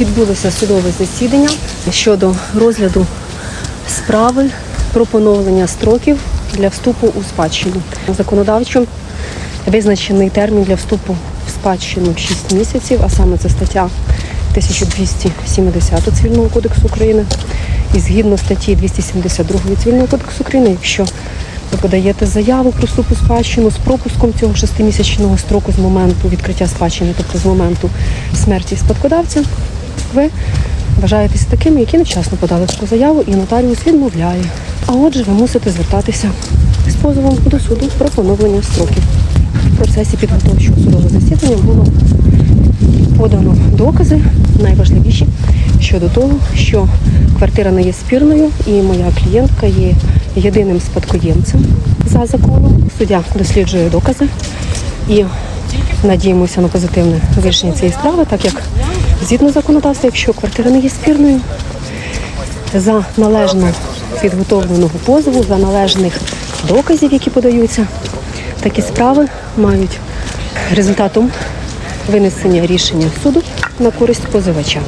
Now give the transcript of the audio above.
Відбулося судове засідання щодо розгляду справи про поновлення строків для вступу у спадщину. Законодавчо визначений термін для вступу в спадщину 6 місяців, а саме це стаття 1270 Цивільного кодексу України. І згідно статті 272 Цивільного кодексу України, якщо ви подаєте заяву про вступ у спадщину з пропуском цього шестимісячного строку з моменту відкриття спадщини, тобто з моменту смерті спадкодавця, ви вважаєтеся такими, які невчасно подали таку заяву, і нотаріус відмовляє. А отже, ви мусите звертатися з позовом до суду про поновлення строків. В процесі підготовчого судового засідання було подано докази найважливіші щодо того, що квартира не є спірною, і моя клієнтка є єдиним спадкоємцем за законом. Суддя досліджує докази і надіємося на позитивне вирішення цієї справи, так як згідно законодавства, якщо квартира не є спірною, за належно підготовленого позову, за належних доказів, які подаються, такі справи мають результатом винесення рішення суду на користь позивача.